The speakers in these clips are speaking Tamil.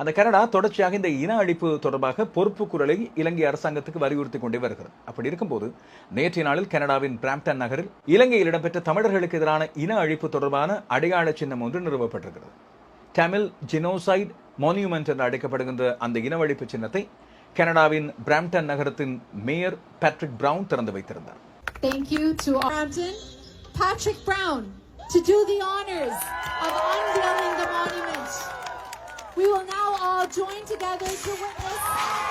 அந்த கனடா தொடர்ச்சியாக இந்த இன அழிப்பு தொடர்பாக பொறுப்பு குரலை இலங்கை அரசாங்கத்துக்கு வலியுறுத்தி கொண்டே வருகிறது. அப்படி இருக்கும்போது நேற்றைய நாளில் கனடாவின் பிராம்டன் நகரில் இலங்கையில் இடம்பெற்ற தமிழர்களுக்கு எதிரான இன அழிப்பு தொடர்பான அடையாள சின்னம் ஒன்று நிறுவப்பட்டிருக்கிறது. தமிழ் ஜினோசைட் மான்யூமெண்ட் என்று அழைக்கப்படுகின்ற அந்த இனவழிப்பு சின்னத்தை கனடாவின் பிராம்டன் நகரத்தின் மேயர் பேட்ரிக் பிரவுன் திறந்து வைத்திருந்தார். Thank you to Brampton, Patrick Brown, to do the honors of join together to witness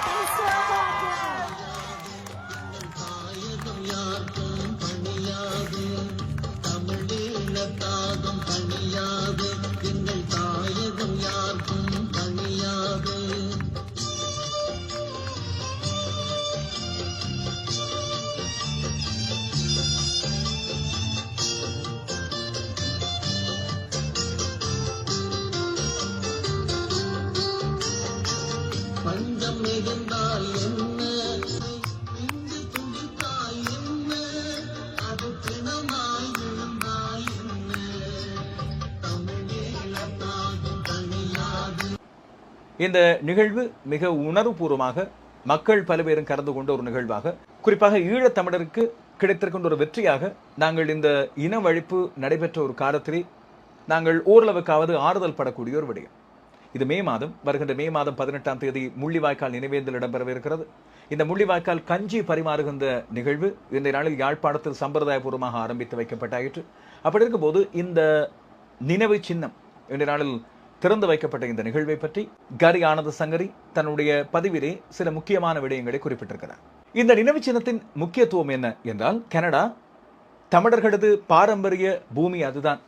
என்ன? இங்கு துடித்தால் என்ன? அது என்ன? இந்த நிகழ்வு மிக உணர்வுபூர்வமாக மக்கள் பல பேரும் கலந்து கொண்ட ஒரு நிகழ்வாக. குறிப்பாக ஈழத் தமிழருக்கு கிடைத்திருக்கின்ற ஒரு வெற்றியாக நாங்கள் இந்த இனவழிப்பு நடைபெற்ற ஒரு காலத்திலே நாங்கள் ஓரளவுக்காவது ஆறுதல் படக்கூடிய ஒரு விடயம். இது மே மாதம் வருகின்ற மே மாதம் பதினெட்டாம் தேதி முள்ளிவாய்க்கால் நினைவேந்தல் இடம்பெறவிருக்கிறது. இந்த முள்ளிவாய்க்கால் கஞ்சி பரிமாறுகின்ற நிகழ்வு இந்த நாளில் யாழ்ப்பாணத்தில் சம்பிரதாயபூர்வமாக ஆரம்பித்து வைக்கப்பட்டாயிற்று. அப்படி இருக்கும்போது இந்த நினைவு சின்னம் இந்த நாளில் திறந்து வைக்கப்பட்ட இந்த நிகழ்வை பற்றி கரி ஆனந்த சங்கரி தன்னுடைய பதிவிலே சில முக்கியமான விடயங்களை குறிப்பிட்டிருக்கிறார். இந்த நினைவு சின்னத்தின் முக்கியத்துவம் என்ன என்றால் கனடா தமிழர்களது பாரம்பரிய பூமி அதுதான்.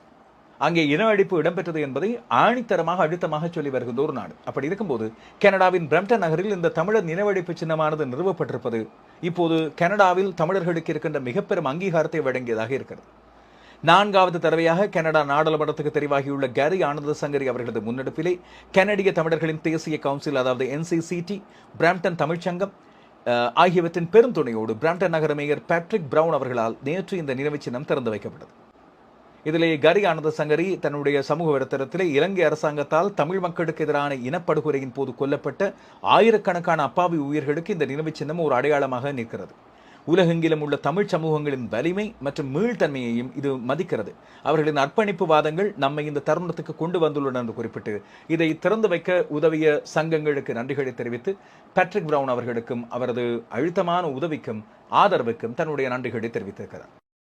அங்கே இன அழிப்பு இடம்பெற்றது என்பதை ஆணித்தரமாக அழுத்தமாக சொல்லி வருகின்ற ஒரு நாடு. அப்படி இருக்கும்போது கனடாவின் பிரம்டன் நகரில் இந்த தமிழர் நினவழிப்பு சின்னமானது நிறுவப்பட்டிருப்பது இப்போது கனடாவில் தமிழர்களுக்கு இருக்கின்ற மிகப்பெரும் அங்கீகாரத்தை வழங்கியதாக இருக்கிறது. நான்காவது தடவையாக கனடா நாடாளுமன்றத்துக்கு தெரிவாகியுள்ள கேரி ஆனந்த சங்கரி அவர்களது முன்னெடுப்பிலே கனடிய தமிழர்களின் தேசிய கவுன்சில் அதாவது என்சிசிடி பிராம்டன் தமிழ்ச்சங்கம் ஆகியவற்றின் பெருந்துணையோடு பிராம்டன் நகர மேயர் பேட்ரிக் பிரவுன் அவர்களால் நேற்று இந்த நினைவு சின்னம் திறந்து வைக்கப்பட்டது. இதிலே கரி ஆனந்த சங்கரி தன்னுடைய சமூக வலைத்தளத்திலே இலங்கை அரசாங்கத்தால் தமிழ் மக்களுக்கு எதிரான இனப்படுகொலையின் போது கொல்லப்பட்ட ஆயிரக்கணக்கான அப்பாவி உயிர்களுக்கு இந்த நினைவுச் சின்னம் ஒரு அடையாளமாக நிற்கிறது. உலகெங்கிலும் உள்ள தமிழ் சமூகங்களின் வலிமை மற்றும் மீள்தன்மையையும் இது மதிக்கிறது. அவர்களின் அர்ப்பணிப்பு வாதங்கள் நம்மை இந்த தருணத்துக்கு கொண்டு வந்துள்ளன என்று குறிப்பிட்டு இதை திறந்து வைக்க உதவிய சங்கங்களுக்கு நன்றிகளை தெரிவித்து பேட்ரிக் பிரவுன் அவர்களுக்கும் அவரது அழுத்தமான உதவிக்கும் ஆதரவுக்கும் தன்னுடைய நன்றிகளை தெரிவித்திருக்கிறார்.